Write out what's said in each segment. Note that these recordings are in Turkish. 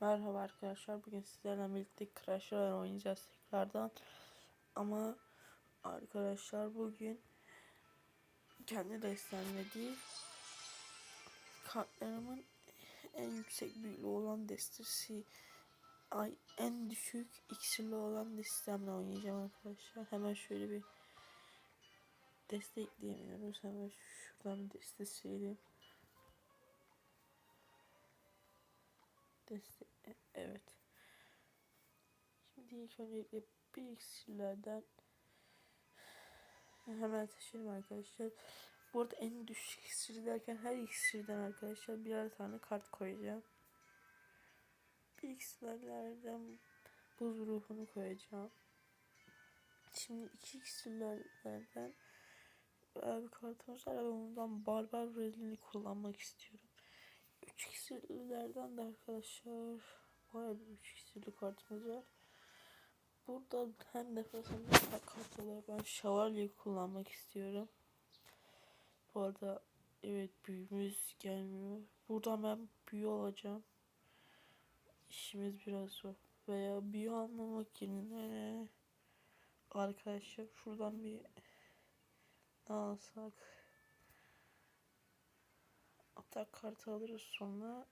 Merhaba arkadaşlar. Bugün sizlerle birlikte Crash Royale oynayacağız tekrardan. Ama arkadaşlar bugün kendi destemle değil kartlarımın en yüksek büyüklüğü olan destesi ay en düşük iksirli olan destemle oynayacağım arkadaşlar. Hemen şöyle bir deste ekleyemiyoruz. Hemen şuradan bir deste sileyim. Deste evet. Şimdi ilk öncelikle bir iksirlerden hemen seçelim arkadaşlar. Bu arada en düşük iksir derken her iksirden arkadaşlar birer tane kart koyacağım. Bir iksirlerden buz ruhunu koyacağım. Şimdi iki iksirlerden bir kartımız var ve ondan barbar rezilini kullanmak istiyorum. 3 iksirlerden de arkadaşlar bayağı bir 3 iksirli kartımız var. Burada hem nefes hem kart olarak ben şövalyeyi kullanmak istiyorum. Bu arada evet büyümüz gelmiyor. Buradan ben büyü alacağım. İşimiz biraz zor. Veya büyü almamak yerine arkadaşlar şuradan bir ne alsak atak kartı alırız sonra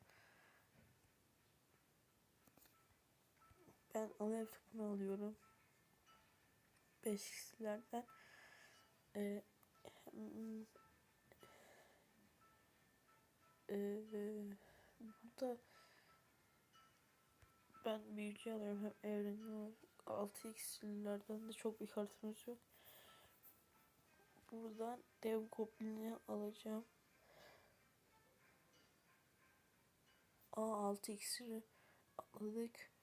ben alev takımı alıyorum. 5 x'lerden ee, hmm, ee, burada ben büyücü alıyorum. Hem evreni var 6 x'lerden de çok bir kartımız yok. Buradan dev goblini alacağım. A6 iksiri aldık.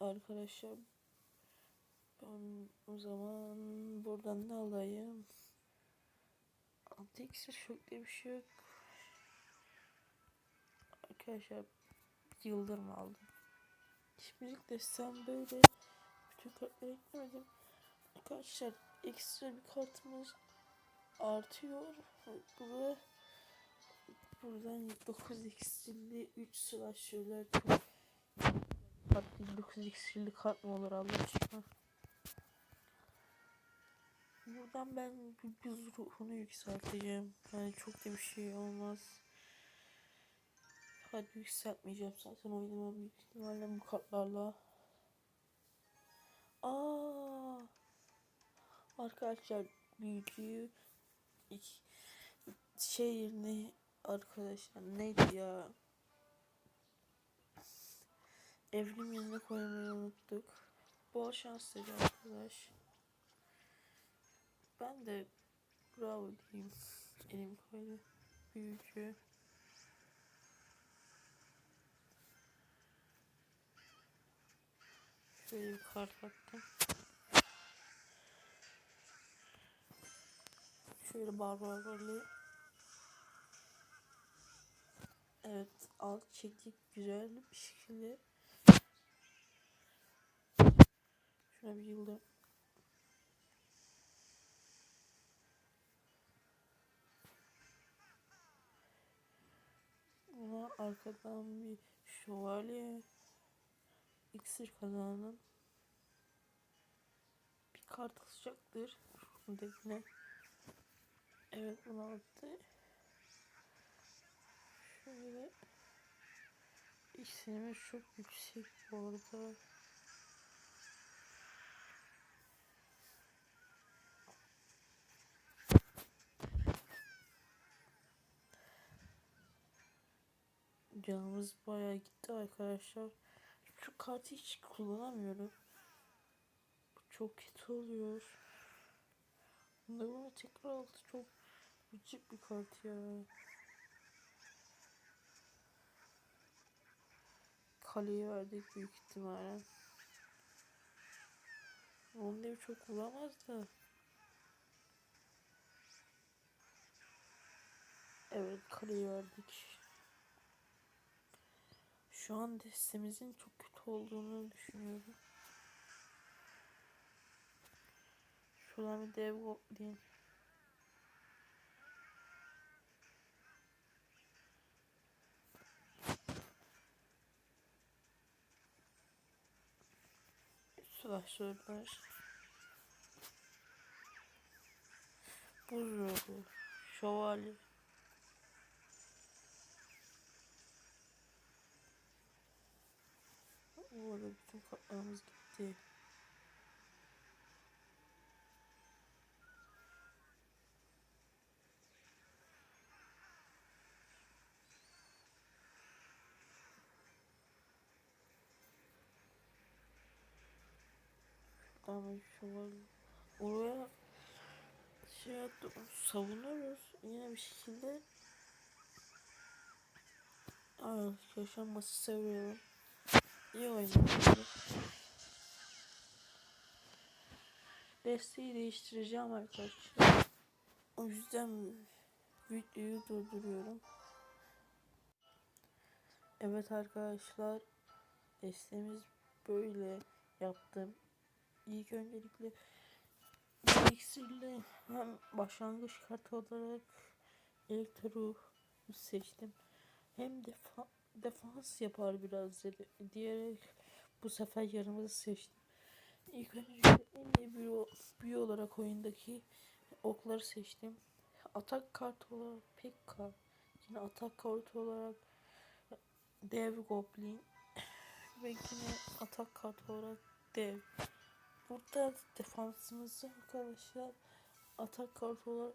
Arkadaşlar ben o zaman buradan ne alayım? 6 iksir çok diye bir şey yok. Arkadaşlar yıldırım aldım. Şimdilik destem böyle. Bütün kartları eklemedim. Arkadaşlar ekstra bir kartımız artıyor. Bu Buradan 9 x'li 3 slasher'lar çok farklı 9 x'li kart mı olur Allah aşkına. Buradan ben bir buz ruhunu yükselteceğim. Yani çok da bir şey olmaz. Hadi yükseltmeyeceğim zaten oynamam büyük ihtimalle bu kartlarla. Aa! Arkadaşlar büyücüyü şey yerine arkadaşlar neydi ya? Evrim yerine koymayı unuttuk. Bol şans dedi arkadaş. Ben de bravo diyeyim. Elim koydu. Büyücü. Şöyle bir kart attım. Şöyle barbar böyle Evet alt çektik güzel bir şekilde. Şuna bir yıldır. Buna arkadan bir şövalye iksir kazandım. Bir kart alacaktır. Şuradakine. Evet bunu attı. Şöyle İşlerimiz çok yüksek bu arada. Canımız bayağı gitti arkadaşlar. Şu kartı hiç kullanamıyorum. Çok kötü oluyor. Bunda bunu tekrar aldı. Çok gıcık bir kart ya. Kaleyi verdik büyük ihtimalle. Onu da çok vuramaz da. Evet kaleyi verdik. Şu an destemizin çok kötü olduğunu düşünüyorum. Şuradan bir dev diyeyim. Silahşörler. Buz ruhu. Şövalye. Orada bütün kartlarımız gitti. Ama şövalye. Oraya şey yaptık, savunuyoruz yine bir şekilde. Aa, yaşanması seviyorum. İyi oynuyoruz. Desteği değiştireceğim arkadaşlar. O yüzden videoyu durduruyorum. Evet arkadaşlar. Desteğimiz böyle yaptım. İlk öncelikle iksirle hem başlangıç kartı olarak elektro seçtim. Hem defa, defans yapar biraz dedi, diyerek bu sefer yarımızı seçtim. İlk önce en iyi büyü, büyü olarak oyundaki okları seçtim. Atak kartı olarak Pekka. Yine atak kartı olarak Dev Goblin. Ve yine atak kartı olarak Dev. Burada defansımızı arkadaşlar atak kartı olarak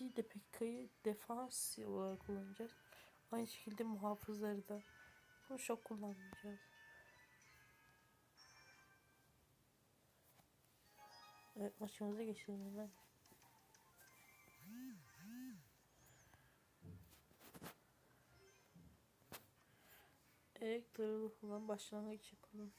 değil de Pekka'yı defans olarak kullanacağız. Aynı şekilde muhafızları da bunu çok kullanmayacağız. Evet maçımıza geçelim hemen. Elektrolu falan başlangıç yapalım.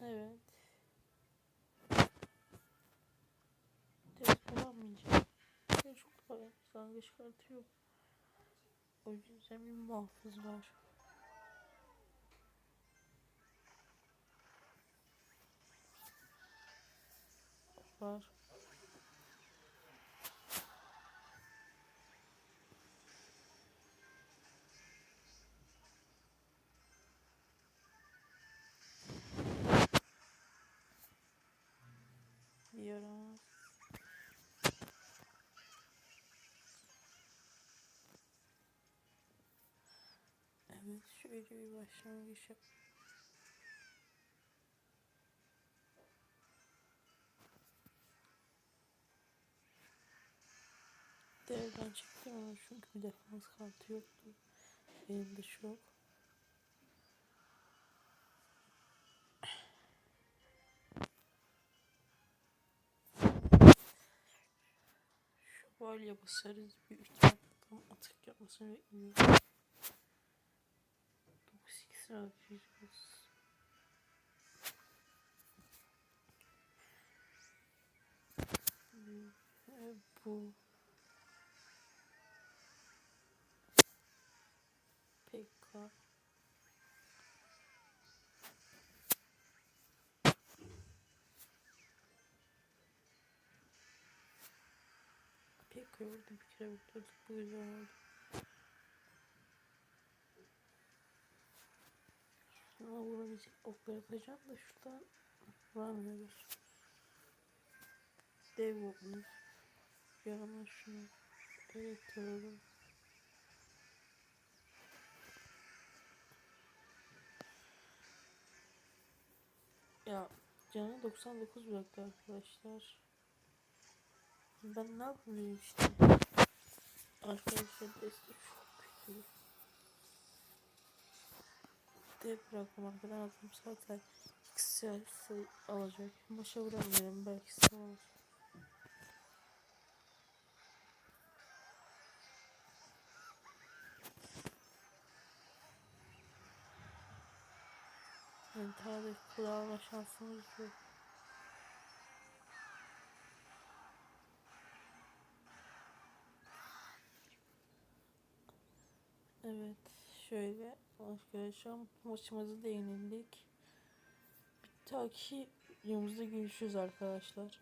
Evet. Test kullanmayacağım. Ne çok para başlangıç kartı yok. O yüzden bir muhafız var. Var. Evet şöyle bir başlangıç yap. Devden çıktım ama çünkü bir defans kartı yoktu. Elimde çok. Şövalye basarız büyük ihtimalle tam atak yapmasını bekliyorum. 9 harcayacağız. Ee, Bu Pekka Pekka orada bir kere bitirdik bu güzel oldu. Vurabilecek oklar atacağım da şuradan vuramıyoruz. Dev oklar. Yanıma şunu elektrodu. Ya canı 99 bıraktı arkadaşlar. Ben ne yapayım işte. Arkadaşlar destek çok kötü. Dev bıraktım arkadan attım zaten sayısı alacak. Başa vuramıyorum belki sağ Yani tarih kulağıma şansımız yok. Evet şöyle arkadaşlar maçımızı da yenildik. Bir dahaki videomuzda görüşürüz arkadaşlar.